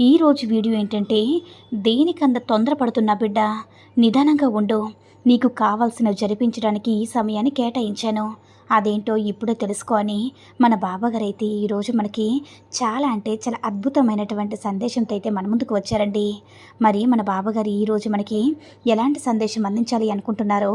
ఈరోజు వీడియో ఏంటంటే దేనికంత తొందరపడుతున్నా బిడ్డ? నిదానంగా ఉండు. నీకు కావాల్సిన జరిపించడానికి ఈ సమయాన్ని కేటాయించాను. అదేంటో ఇప్పుడే తెలుసుకొని మన బాబాగారైతే ఈరోజు మనకి చాలా అంటే చాలా అద్భుతమైనటువంటి సందేశంతో అయితే మన ముందుకు వచ్చారండి. మరి మన బాబాగారు ఈరోజు మనకి ఎలాంటి సందేశం అందించాలి అనుకుంటున్నారో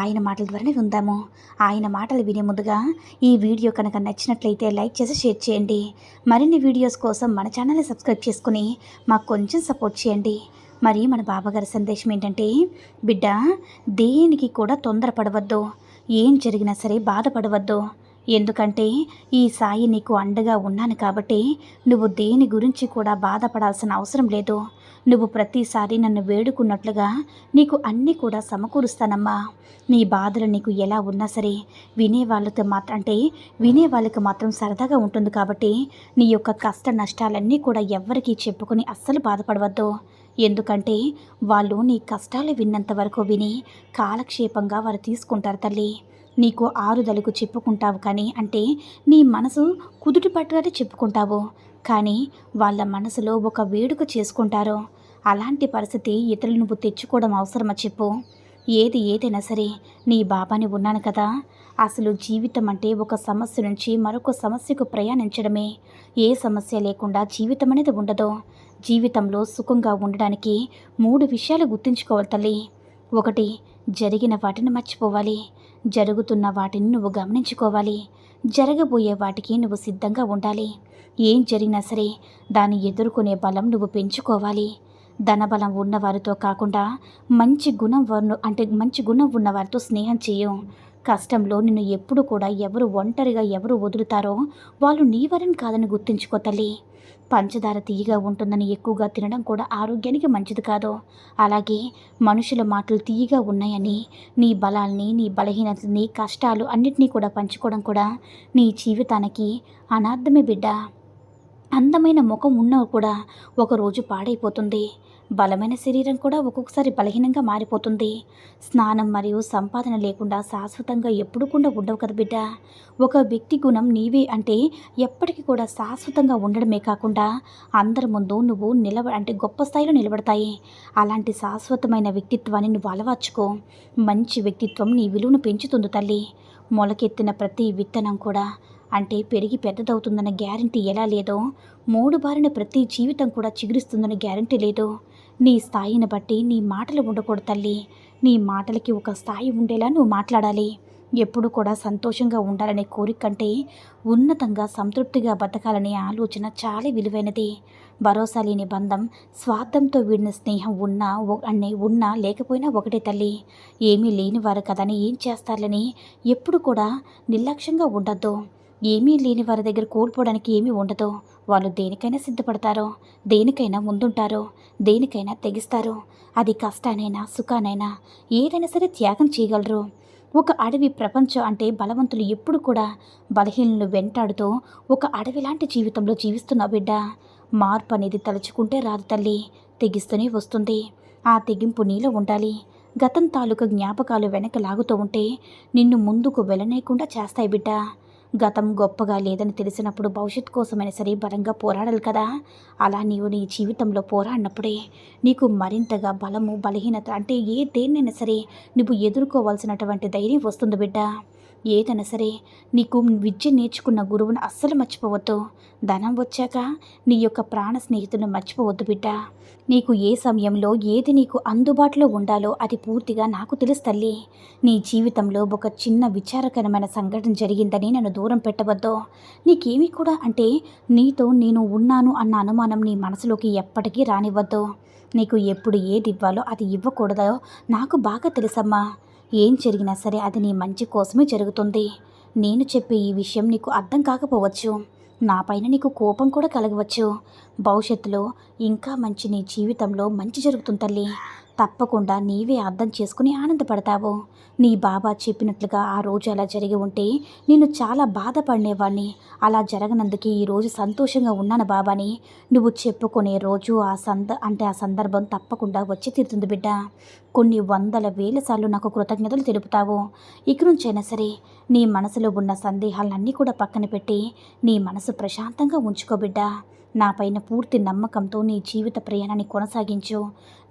ఆయన మాటల ద్వారానే ఉందాము ఆయన మాటలు వినే ముందుగా ఈ వీడియో కనుక నచ్చినట్లయితే లైక్ చేసి షేర్ చేయండి. మరిన్ని వీడియోస్ కోసం మన ఛానల్ని సబ్స్క్రైబ్ చేసుకుని మాకు కొంచెం సపోర్ట్ చేయండి. మరి మన బాబాగారి సందేశం ఏంటంటే బిడ్డ దేనికి కూడా తొందరపడవద్దు. ఏం జరిగినా సరే బాధపడవద్దు. ఎందుకంటే ఈ సాయి నీకు అండగా ఉన్నాను కాబట్టి నువ్వు దేని గురించి కూడా బాధపడాల్సిన అవసరం లేదు. నువ్వు ప్రతిసారి నన్ను వేడుకున్నట్లుగా నీకు అన్నీ కూడా సమకూరుస్తానమ్మా. నీ బాధలు నీకు ఎలా ఉన్నా సరే వినేవాళ్ళతో మాత్రం అంటే వినే వాళ్ళకి మాత్రం సరదాగా ఉంటుంది కాబట్టి నీ యొక్క కష్ట నష్టాలన్నీ కూడా ఎవ్వరికీ చెప్పుకొని అస్సలు బాధపడవద్దు. ఎందుకంటే వాళ్ళు నీ కష్టాలు విన్నంత వరకు విని కాలక్షేపంగా వారు తీసుకుంటారు తల్లి. నీకు ఆరుదలకు చెప్పుకుంటావు కానీ అంటే నీ మనసు కుదుటి పట్టుగానే చెప్పుకుంటావు. కానీ వాళ్ళ మనసులో ఒక వేడుక చేసుకుంటారు. అలాంటి పరిస్థితి ఇతరులు నువ్వు తెచ్చుకోవడం అవసరమా చెప్పు. ఏది ఏదైనా సరే నీ బాబాని ఉన్నాను కదా. అసలు జీవితం అంటే ఒక సమస్య నుంచి మరొక సమస్యకు ప్రయాణించడమే. ఏ సమస్య లేకుండా జీవితం అనేది ఉండదు. జీవితంలో సుఖంగా ఉండడానికి మూడు విషయాలు గుర్తుంచుకోవాలి తల్లి. ఒకటి జరిగిన వాటిని మర్చిపోవాలి. జరుగుతున్న వాటిని నువ్వు గమనించుకోవాలి. జరగబోయే వాటికి నువ్వు సిద్ధంగా ఉండాలి. ఏం జరిగినా సరే దాన్ని ఎదుర్కొనే బలం నువ్వు పెంచుకోవాలి. ధనబలం ఉన్నవారితో కాకుండా మంచి గుణం వారు అంటే మంచి గుణం ఉన్నవారితో స్నేహం చేయం. కష్టంలో నిన్ను ఎప్పుడు కూడా ఎవరు ఒంటరిగా ఎవరు వదులుతారో వాళ్ళు నీవరని కాదని గుర్తుంచుకో తల్లి. పంచదార తీయగా ఉంటుందని ఎక్కువగా తినడం కూడా ఆరోగ్యానికి మంచిది కాదు. అలాగే మనుషుల మాటలు తీయగా ఉన్నాయని నీ బలాల్ని నీ బలహీనతని కష్టాలు అన్నిటినీ కూడా పంచుకోవడం కూడా నీ జీవితానికి అనార్థమే బిడ్డ. అందమైన ముఖం ఉన్నా కూడా ఒకరోజు పాడైపోతుంది. బలమైన శరీరం కూడా ఒక్కొక్కసారి బలహీనంగా మారిపోతుంది. స్నానం మరియు సంపాదన లేకుండా శాశ్వతంగా ఎప్పుడు కూడా ఉండవు కదా బిడ్డ. ఒక వ్యక్తి గుణం నీవే అంటే ఎప్పటికీ కూడా శాశ్వతంగా ఉండడమే కాకుండా అందరి ముందు నువ్వు నిలబ అంటే గొప్ప స్థాయిలో నిలబడతాయి. అలాంటి శాశ్వతమైన వ్యక్తిత్వాన్ని నువ్వు అలవర్చుకో. మంచి వ్యక్తిత్వం నీ విలువను పెంచుతుంది తల్లి. మొలకెత్తిన ప్రతి విత్తనం కూడా అంటే పెరిగి పెద్దదవుతుందన్న గ్యారంటీ ఎలా లేదో మూడు బారిన ప్రతి జీవితం కూడా చిగురిస్తుందన్న గ్యారంటీ లేదు నీ స్థాయిని బట్టి నీ మాటలు ఉండకూడదు తల్లి. నీ మాటలకి ఒక స్థాయి ఉండేలా నువ్వు మాట్లాడాలి. ఎప్పుడు కూడా సంతోషంగా ఉండాలనే కోరిక కంటే ఉన్నతంగా సంతృప్తిగా బతకాలనే ఆలోచన చాలా విలువైనది. భరోసా లేని బంధం స్వార్థంతో వీడిన స్నేహం ఉన్నా అనే ఉన్నా లేకపోయినా ఒకటే తల్లి. ఏమీ లేనివారు కదని ఏం చేస్తారని ఎప్పుడు కూడా నిర్లక్ష్యంగా ఉండద్దు. ఏమీ లేని వారి దగ్గర కోల్పోవడానికి ఏమీ ఉండదు. వాళ్ళు దేనికైనా సిద్ధపడతారో దేనికైనా ముందుంటారో దేనికైనా తెగిస్తారో అది కష్టానైనా సుఖానైనా ఏదైనా సరే త్యాగం చేయగలరు. ఒక అడవి ప్రపంచం అంటే బలవంతులు ఎప్పుడు కూడా బలహీనలు వెంటాడుతూ ఒక అడవి లాంటి జీవితంలో జీవిస్తున్న బిడ్డ. మార్పు అనేది తలుచుకుంటే రాదు తల్లి తెగిస్తూనే వస్తుంది. ఆ తెగింపు నీలో ఉండాలి. గతం తాలూకా జ్ఞాపకాలు వెనక లాగుతూ ఉంటే నిన్ను ముందుకు వెళ్ళనేయకుండా చేస్తాయి బిడ్డ. గతం గొప్పగా లేదని తెలిసినప్పుడు భవిష్యత్ కోసమైనా సరే బలంగా పోరాడాలి కదా. అలా నీవు నీ జీవితంలో పోరాడినప్పుడే నీకు మరింతగా బలము బలహీనత అంటే ఏ దేన్నైనా సరే నువ్వు ఎదుర్కోవాల్సినటువంటి ధైర్యం వస్తుంది బిడ్డ. ఏదైనా సరే నీకు విద్య నేర్చుకున్న గురువును అస్సలు మర్చిపోవద్దు. ధనం వచ్చాక నీ యొక్క ప్రాణ స్నేహితులను మర్చిపోవద్దు బిడ్డ. నీకు ఏ సమయంలో ఏది నీకు అందుబాటులో ఉండాలో అది పూర్తిగా నాకు తెలుసు తల్లి. నీ జీవితంలో ఒక చిన్న విచారకరమైన సంఘటన జరిగిందని నన్ను దూరం పెట్టవద్దు. నీకేమీ కూడా అంటే నీతో నేను ఉన్నాను అన్న అనుమానం నీ మనసులోకి ఎప్పటికీ రానివ్వద్దు. నీకు ఎప్పుడు ఏది ఇవ్వాలో అది ఇవ్వకూడదో నాకు బాగా తెలుసమ్మా. ఏం జరిగినా సరే అది నీ మంచి కోసమే జరుగుతుంది. నేను చెప్పే ఈ విషయం నీకు అర్థం కాకపోవచ్చు. నా పైన నీకు కోపం కూడా కలగవచ్చు. భవిష్యత్తులో ఇంకా మంచి నీ జీవితంలో మంచి జరుగుతుంది తల్లి. తప్పకుండా నీవే అర్థం చేసుకుని ఆనందపడతావు. నీ బాబా చెప్పినట్లుగా ఆ రోజు అలా జరిగి ఉంటే నేను చాలా బాధపడినేవాడిని అలా జరగనందుకే ఈరోజు సంతోషంగా ఉన్నాను బాబాని. నువ్వు చెప్పుకునే రోజు ఆ సంద అంటే ఆ సందర్భం తప్పకుండా వచ్చి తీరుతుంది బిడ్డ. కొన్ని వందల వేల సార్లు నాకు కృతజ్ఞతలు తెలుపుతావు. ఇక నుంచైనా సరే నీ మనసులో ఉన్న సందేహాలన్నీ కూడా పక్కన పెట్టి నీ మనసు ప్రశాంతంగా ఉంచుకో బిడ్డ. నా పైన పూర్తి నమ్మకంతో నీ జీవిత ప్రయాణాన్ని కొనసాగించు.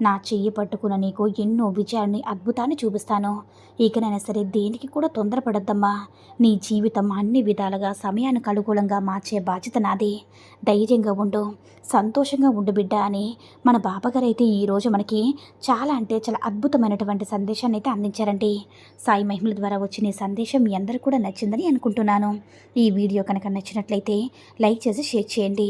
నా చెయ్యి పట్టుకున్న నీకు ఎన్నో విజయాన్ని అద్భుతాన్ని చూపిస్తాను. ఇకనైనా సరే దేనికి కూడా తొందరపడద్దమ్మా. నీ జీవితం అన్ని విధాలుగా సమయానికి అనుకూలంగా మార్చే బాధ్యత నాది. ధైర్యంగా ఉండు. సంతోషంగా ఉండు బిడ్డ అని మన బాబాగారు అయితే ఈరోజు మనకి చాలా అంటే చాలా అద్భుతమైనటువంటి సందేశాన్ని అయితే అందించారండి. సాయి మహిమల ద్వారా వచ్చిన ఈ సందేశం మీ అందరూ కూడా నచ్చిందని అనుకుంటున్నాను. ఈ వీడియో కనుక నచ్చినట్లయితే లైక్ చేసి షేర్ చేయండి.